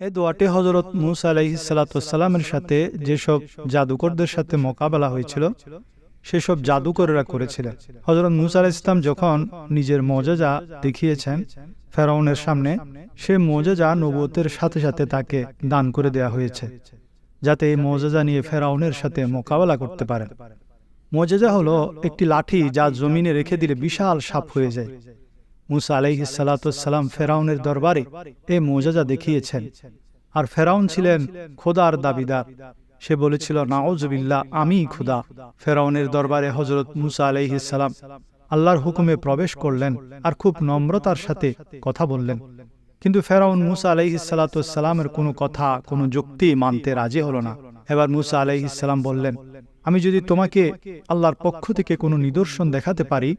এই দোয়াটি হজরত মুসা আলাইহিসালামের সাথে যেসব জাদুকরদের সাথে মোকাবেলা হয়েছিল, সেসব জাদুকরেরা করেছিলেন। হজরত মুসা আলাহ ইসলাম যখন নিজের মজাজা দেখিয়েছেন ফেরাউনের সামনে, সে মজাজা নবতের সাথে সাথে তাকে দান করে দেয়া হয়েছে, যাতে এই মজাজা নিয়ে ফেরাউনের সাথে মোকাবেলা করতে পারেন। মজাজা হলো একটি লাঠি যা জমিনে রেখে দিলে বিশাল সাপ হয়ে যায়। মুসা আলাইহি সালাতাম ফেরাউনের দরবারে এ মোজাজা দেখিয়েছেন। আর ফেরাউন ছিলেন খোদার দাবিদার। সে বলেছিল নাওজবিল্লা আমি খুদা। ফেরাউনের দরবারে হজরত মুসা আলাইহিসালাম আল্লাহর হুকুমে প্রবেশ করলেন আর খুব নম্রতার সাথে কথা বললেন। কিন্তু ফেরাউন মুসা আলাইহিসালামের কোনো কথা, কোনো যুক্তি মানতে রাজি হল না। এবার মুসা আলাইহিসাল্লাম বললেন আমি যদি তোমাকে আল্লাহর পক্ষ থেকে কোনো নিদর্শন দেখাতে পারি,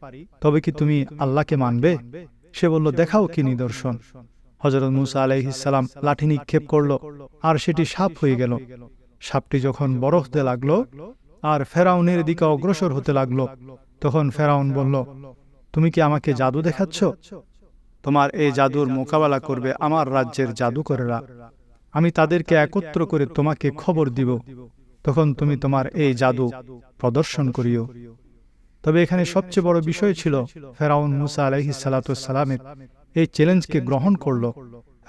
তবে কি তুমি আল্লাহকে মানবে? সে বলল, দেখাও কি নিদর্শন। হজরত মুসা আলাইহিসাল্লাম লাঠি নিক্ষেপ করল, আর সেটি সাপ হয়ে গেল। সাপটি যখন বরফ দে লাগল, আর ফেরাউনের দিকে অগ্রসর হতে লাগল, তখন ফেরাউন বলল, তুমি কি আমাকে জাদু দেখাচ্ছ? তোমার এই জাদুর মোকাবেলা করবে আমার রাজ্যের জাদুকরেরা। আমি তাদেরকে একত্র করে তোমাকে খবর দিব। তখন তুমি তোমার এই জাদু প্রদর্শন করিও। তবে এখানে সবচেয়ে বড় বিষয় ছিল ফেরাউন মুসা আলহি সালাতামের এই চ্যালেঞ্জকে গ্রহণ করল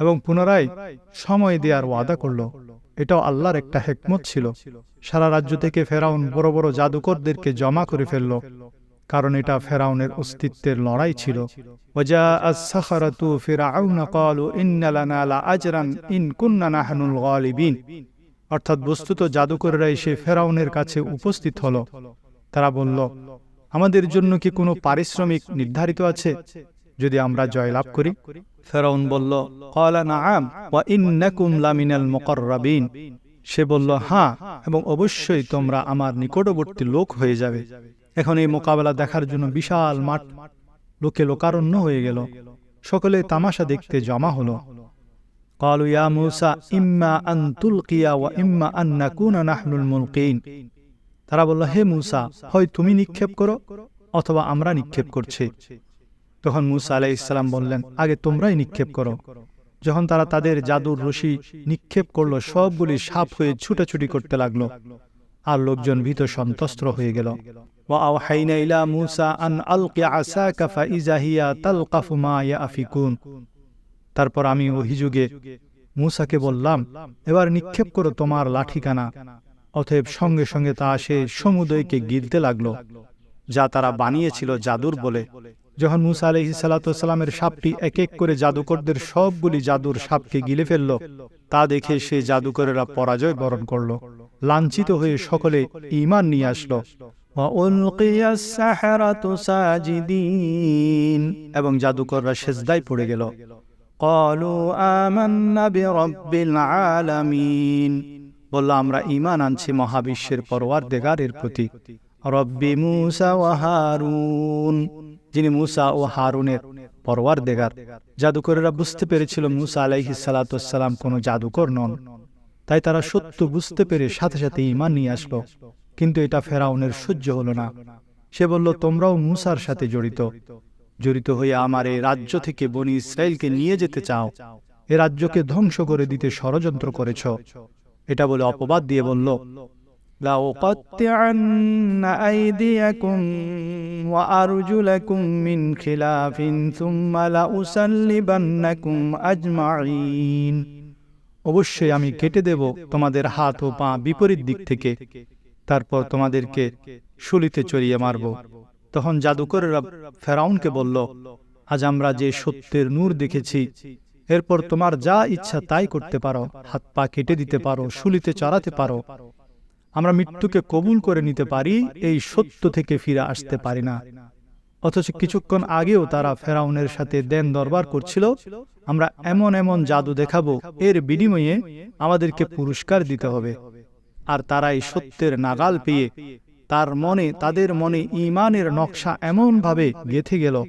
এবং পুনরায় সময় দেওয়ার ওয়াদা করল। এটাও আল্লাহর একটা হেকমত ছিল। সারা রাজ্য থেকে ফেরাউন বড় বড় জাদুকরদেরকে জমা করে ফেলল। কারণ এটা ফেরাউনের অস্তিত্বের লড়াই ছিল। অর্থাৎ বস্তুত জাদুকরেরা এসে ফেরাউনের কাছে উপস্থিত হল। তারা বলল আমাদের জন্য কি কোনো পারিশ্রমিক নির্ধারিত আছে? যদি আমরা জয়লাভ করি? ফেরাউন বলল সে বলল হ্যাঁ এবং অবশ্যই তোমরা আমার নিকটবর্তী লোক হয়ে যাবে। এখন এই মোকাবেলা দেখার জন্য বিশাল মাঠ লোকে লোকারণ্য হয়ে গেল। সকলে তামাশা দেখতে জমা হলো। قالوا يا موسى, إما أن تلقي وإما أن نكون نحن الملقين. তারা বলল, হে মুসা হয় তুমি নিক্ষেপ করো অথবা আমরা নিক্ষেপ করছি। তখন মুসা আলাই ইসলাম বললেন, আগে তোমরাই নিক্ষেপ করো। যখন তারা তাদের জাদুর রশি নিক্ষেপ করল, সবগুলি সাপ হয়ে ছুটাছুটি করতে লাগল আর লোকজন ভীত সন্তস্ত্র হয়ে গেল। وأوحينا إلى موسى أن ألقي عساك فإذا هي تلقف তারপর আমি অভিযোগে মুসাকে বললাম এবার নিক্ষেপ করো তোমার লাঠিকানা। অতএব সঙ্গে সঙ্গে তা সে সমুদয়কে গিলতে লাগল যা তারা বানিয়েছিল জাদুর বলে। যখন মুসা আলহি সাল্লামের সাপটি এক এক করে জাদুকরদের সবগুলি জাদুর সাপকে গিলে ফেলল তা দেখে সে জাদুকরেরা পরাজয় বরণ করল লাঞ্ছিত হয়ে সকলে ইমান নিয়ে আসলো। এবং জাদুকররা সেজদায় পড়ে গেল। قالوا آمنا برب العالمين বলল আমরা ইমান আনছি মহাবিশ্বের পরওয়ার দেগারের প্রতি রব্বি মুসা ও হারুন যিনি মুসা ও হারুনের পরওয়ার দেগার জাদুকরেরা বুঝতে পেরেছিল মুসা আলাইহি সালাতাম কোনো জাদুকর নন তাই তারা সত্য বুঝতে পেরে সাথে সাথে ইমান নিয়ে আসলো কিন্তু এটা ফেরাউনের সহ্য হলো না সে বলল তোমরাও মুসার সাথে জড়িত জড়িত হয়ে আমার এই রাজ্য থেকে বনি ইসরায়েলকে নিয়ে যেতে চাও এ রাজ্যকে ধ্বংস করে দিতে ষড়যন্ত্র করেছ এটা বলে অপবাদ দিয়ে বলল لأقطعن أيديكم وأرجلكم من خلاف ثم لأسلبنكم أجمعين অবশ্যই আমি কেটে দেব তোমাদের হাত ও পা বিপরীত দিক থেকে তারপর তোমাদেরকে শুলিতে চড়িয়ে মারব তখন জাদুকরেরা ফেরাউনকে বলল, আজ আমরা যে সত্যের নূর দেখেছি, এরপর তোমার যা ইচ্ছা তাই করতে পারো, হাত পা কেটে দিতে পারো শুলিতে চড়াতে পারো। আমরা মৃত্যুকে কবুল করে নিতে পারি, এই সত্য থেকে ফিরে আসতে পারি না। অথচ কিছুক্ষণ আগেও তারা ফেরাউনের সাথে দেন দরবার করছিল, আমরা এমন এমন জাদু দেখাবো, এর বিনিময়ে আমাদেরকে পুরস্কার দিতে হবে। আর তারা এই সত্যের নাগাল পেয়ে তার মনে তাদের মনে ইমানের নকশা এমনভাবে গেথে গেল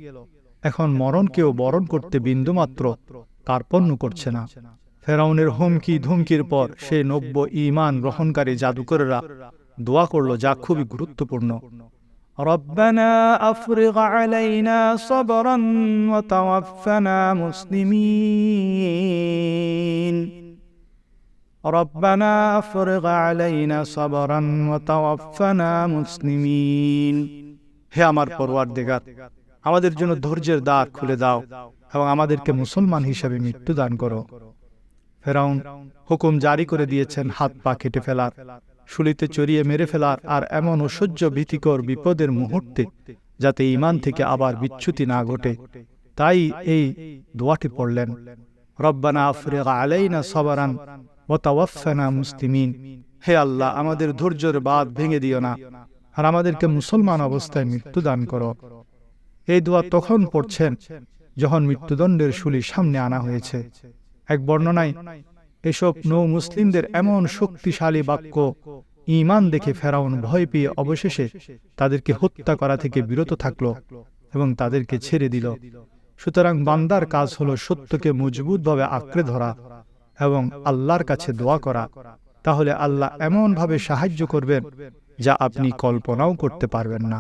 এখন মরণকেও বরণ করতে বিন্দুমাত্র কার্পণ্য করছে না ফেরাউনের হুমকি ধুমকির পর সে নব্য ইমান গ্রহণকারী জাদুকরেরা দোয়া করল যা খুবই গুরুত্বপূর্ণ ربنا أفرغ علينا صبرا وتوفنا مسلمين ربنا افرغ علينا صبرا وتوفنا মুসলিমিন হে আমার পরওয়ারদিগার আমাদের জন্য ধৈর্যের দ্বার খুলে দাও এবং আমাদেরকে মুসলমান হিসেবে মৃত্যু দান করো ফেরাউন হুকুম জারি করে দিয়েছেন হাত পা কেটে ফেলার শুলিতে চড়িয়ে মেরে ফেলার আর এমন অসহ্য ভীতিকর বিপদের মুহূর্তে যাতে ইমান থেকে আবার বিচ্যুতি না ঘটে তাই এই দোয়াটি পড়লেন রব্বানা আফরিগ আলাইনা সবারান ও তাওয়াফানা মুসলিমিন হে আল্লাহ, আমাদের ধৈর্যের বাদ ভেঙে দিও না। আর আমাদেরকে মুসলমান অবস্থায় মৃত্যু দান করো। এই দোয়া তখন পড়ছেন যখন মৃত্যুদণ্ডের শুলি সামনে আনা হয়েছে। এক বর্ণনায়, এসব নৌ মুসলিমদের এমন শক্তিশালী বাক্য ঈমান দেখে ফেরাউন ভয় পেয়ে অবশেষে তাদেরকে হত্যা করা থেকে বিরত থাকল এবং তাদেরকে ছেড়ে দিল। সুতরাং বান্দার কাজ হলো সত্যকে মজবুতভাবে আঁকড়ে ধরা। এবং আল্লাহর কাছে দোয়া করা তাহলে আল্লাহ এমনভাবে সাহায্য করবেন যা আপনি কল্পনাও করতে পারবেন না।